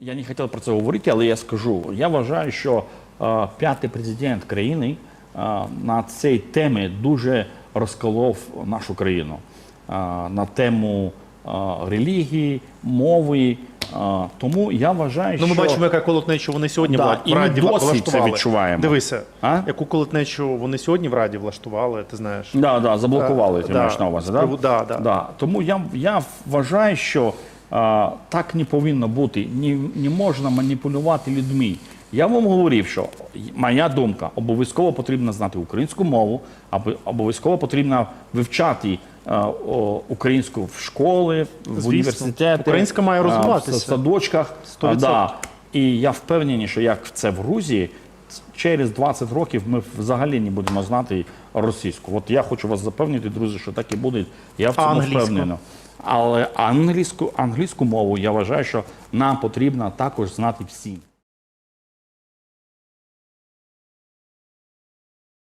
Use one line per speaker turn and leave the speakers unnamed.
Я не хотів про це говорити, але я скажу. Я вважаю, що е, п'ятий президент країни е, на цій темі дуже розколов нашу країну е, на тему е, релігії, мови. Е, тому я вважаю,
Ну, ми бачимо, яка колотнечу вони сьогодні
Да, і
в
ми
Раді
досі це
влаштували.
відчуваємо.
Дивися,
А?
яку колотнечу вони сьогодні в Раді влаштували, ти знаєш.
Да, да, заблокували,
Е,
ти
да,
маєш на увазі. Да?
да, да.
Да. Тому я, я вважаю, що а, так не повинно бути. Не, не можна маніпулювати людьми. Я вам говорив, що моя думка обов'язково потрібно знати українську мову, або обов'язково потрібно вивчати о, українську в школи, в університеті.
Українська має розвиватися.
В садочках.
Відсотків.
да. І я впевнений, що як це в Грузії, через 20 років ми взагалі не будемо знати російську. От я хочу вас запевнити, друзі, що так і буде. Я в цьому впевнений. Але англійську, англійську мову я вважаю, що нам потрібно також знати всім.